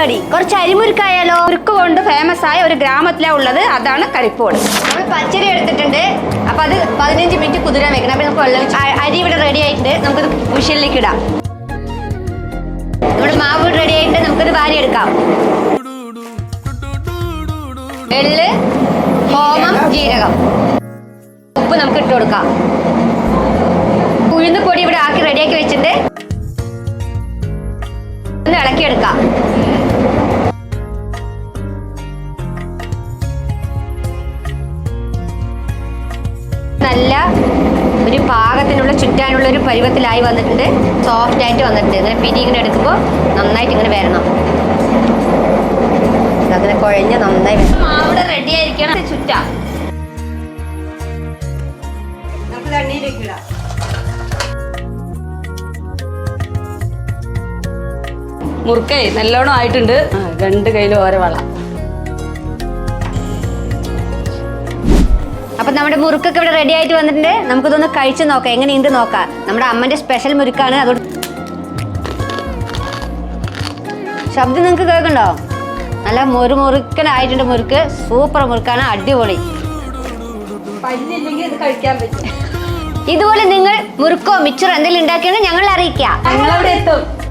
പരിപാടി. കുറച്ച് അരിമുരുക്കായാലോ? മുറുക്ക് കൊണ്ട് ഫേമസ് ആയ ഒരു ഗ്രാമത്തിലാണ് ഉള്ളത്. അതാണ് കരിപ്പോട്. നമ്മൾ പച്ചരി എടുത്തിട്ടുണ്ട്. അപ്പൊ അത് പതിനഞ്ച് മിനിറ്റ് കുതിരാൻ വെക്കണം. അപ്പൊ നമുക്ക് വെള്ളം അരി ഇവിടെ റെഡി ആയിട്ടുണ്ട്. നമുക്കത് മിഷീനിലേക്ക് ഇടാം. നമ്മുടെ മാവ് റെഡി ആയിട്ട് നമുക്കത് വാരി എടുക്കാം എള്ള് ഹോമം ജീരകം. ഉപ്പ് നമുക്ക് ഇട്ട് കൊടുക്കാം. ഉഴുന്ന് പൊടി ഇവിടെ ആക്കി റെഡിയാക്കി വെച്ചിട്ടുണ്ട്. ഒന്ന് ഇളക്കിയെടുക്കാം. നല്ല ഒരു പാകത്തിനുള്ള ചുറ്റാനുള്ള ഒരു പരുവത്തിലായി വന്നിട്ടുണ്ട്. സോഫ്റ്റ് ആയിട്ട് വന്നിട്ടുണ്ട്. ഇങ്ങനെ പിരി ഇങ്ങനെ എടുക്കുമ്പോൾ നന്നായിട്ട് ഇങ്ങനെ വരണം. അങ്ങനെ കുഴഞ്ഞ് നന്നായി വരണം. മാവിടെ റെഡി ആയിരിക്കണം. ചുറ്റ. നമുക്ക് ഇടാം. മുറുക്കേ നല്ലോണം ആയിട്ടുണ്ട്. രണ്ട് കയ്യിലും ഓരോ വള. അപ്പൊ നമ്മുടെ മുറുക്കൊക്കെ ഇവിടെ റെഡി ആയിട്ട് വന്നിട്ടുണ്ട്. നമുക്കിതൊന്ന് കഴിച്ചു നോക്കാം. എങ്ങനെയുണ്ട് നോക്കാം. നമ്മുടെ അമ്മന്റെ സ്പെഷ്യൽ മുറുക്കാണ്. അതുകൊണ്ട് ശബ്ദം നിങ്ങൾക്ക് കേൾക്കണ്ടോ? നല്ല മുറു മുറുക്കനായിട്ടുണ്ട് മുറുക്ക്. സൂപ്പർ മുറുക്കാണ്. അടിപൊളി. പല്ലില്ലെങ്കിൽ ഇത് കഴിക്കാൻ പറ്റും. ഇതുപോലെ നിങ്ങൾ മുറുക്കോ മിച്ചറോ എന്തെങ്കിലും ഉണ്ടാക്കിയാണ് ഞങ്ങൾ അറിയിക്കാം. ഞങ്ങളവിടെ എത്തും.